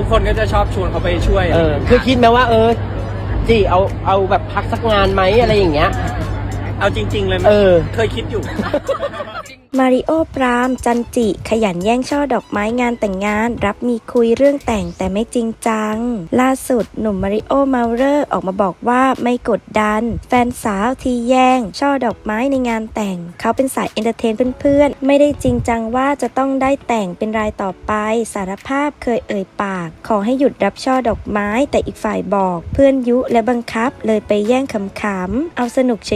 ทุกคนก็จะชอบชวนเขาไปช่วยเออ คือคิดไหมว่า เออจีเอาเอาแบบพักสักงานไหมอะไรอย่างเงี้ย เอาจริง ๆ เลยไหมเออ เคยคิดอยู่ มาริโอปราม จันจิ ขยันแย่งช่อดอกไม้งานแต่งงาน รับมีคุยเรื่องแต่งแต่ไม่จริงจัง ล่าสุดหนุ่มมาริโอเมาเลอร์ออกมาบอกว่าไม่กดดัน แฟนสาวที่แย่ง ช่อดอกไม้ในงานแต่ง เขาเป็นสายเอนเตอร์เทนเพื่อนๆ ไม่ได้จริงจังว่าจะต้องได้แต่งเป็นรายต่อไป สารภาพเคยเอ่ยปาก ขอให้หยุดรับช่อดอกไม้แต่อีกฝ่ายบอก เพื่อนยุและบังคับเลยไปแย่งขำๆเอาสนุกเฉ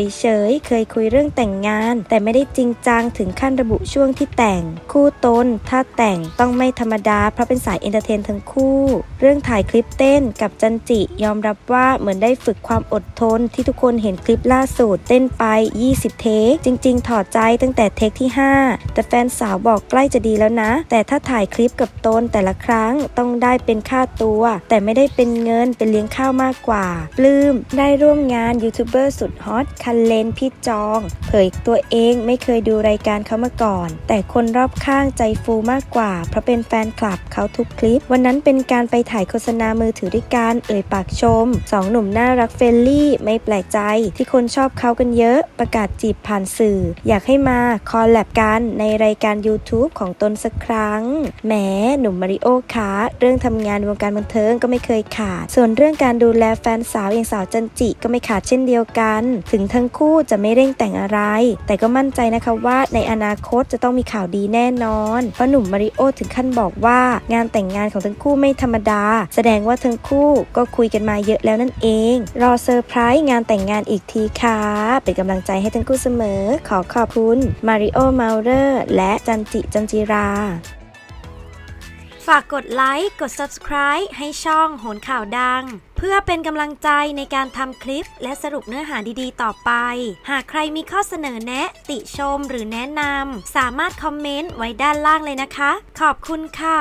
ยๆเคยคุยเรื่องแต่งงาน แต่ไม่ได้จริงจังถึงขั้นั้นระบุช่วงที่แต่ง คู่ตนถ้าแต่งต้องไม่ธรรมดา เพราะเป็นสายเอนเตอร์เทนทั้งคู่ เรื่องถ่ายคลิปเต้นกับจันจิ ยอมรับว่าเหมือนได้ฝึกความอดทน ที่ทุกคนเห็นคลิปล่าสุดเต้นไป 20 เทคจริง ๆ ถอดใจตั้งแต่เทคที่ 5 แต่แฟนสาวบอกใกล้จะดีแล้วนะ แต่ถ้าถ่ายคลิปกับตนแต่ละครั้งต้องได้เป็นค่าตัว แต่ไม่ได้เป็นเงินเป็นเลี้ยงข้าวมากกว่า ปลื้มได้ร่วมงานยูทูบเบอร์สุดฮอตคันเลนพี่จอง เผยตัวเองไม่เคยดูรายการเขามาก่อน แต่คนรอบข้างใจฟูมากกว่า เพราะเป็นแฟนคลับเขาทุกคลิป วันนั้นเป็นการไปถ่ายโฆษณามือถือด้วยกันเอ่ยปากชมสองหนุ่มน่ารักเฟรนลี่ไม่แปลกใจ ที่คนชอบเขากันเยอะประกาศจีบผ่านสื่อ อยากให้มาคอลแลบกันในรายการ YouTube ของตนสักครั้งแหมหนุ่มมาริโอคะเรื่องทำงานในวงการบันเทิงก็ไม่เคยขาด ส่วนเรื่องการดูแลแฟนสาวอย่างสาวจันจิก็ไม่ขาดเช่นเดียวกัน ถึงทั้งคู่จะไม่เร่งแต่งอะไร แต่ก็มั่นใจนะคะว่าในอนาาคตจะต้องมีข่าวดีแน่นอนเพราะหนุ่มมาริโอถึงขั้นบอกว่างานแต่งงานของทั้งคู่ไม่ธรรมดา แสดงว่าทั้งคู่ก็คุยกันมาเยอะแล้วนั่นเอง รอเซอร์ไพรส์งานแต่งงานอีกทีค่ะ เป็นกำลังใจให้ทั้งคู่เสมอ ขอขอบคุณมาริโอมาเลอร์และจันจิจันจิรา ฝากกดไลค์ กด subscribe ให้ช่องโหนข่าวดัง พื่อเป็นกำลังใจในการทำคลิป และสรุปเนื้อหาดีๆ ต่อไป หากใครมีข้อเสนอแนะ ติชมหรือแนะนำสามารถคอมเมนต์ไว้ด้านล่างเลยนะคะ ขอบคุณค่ะ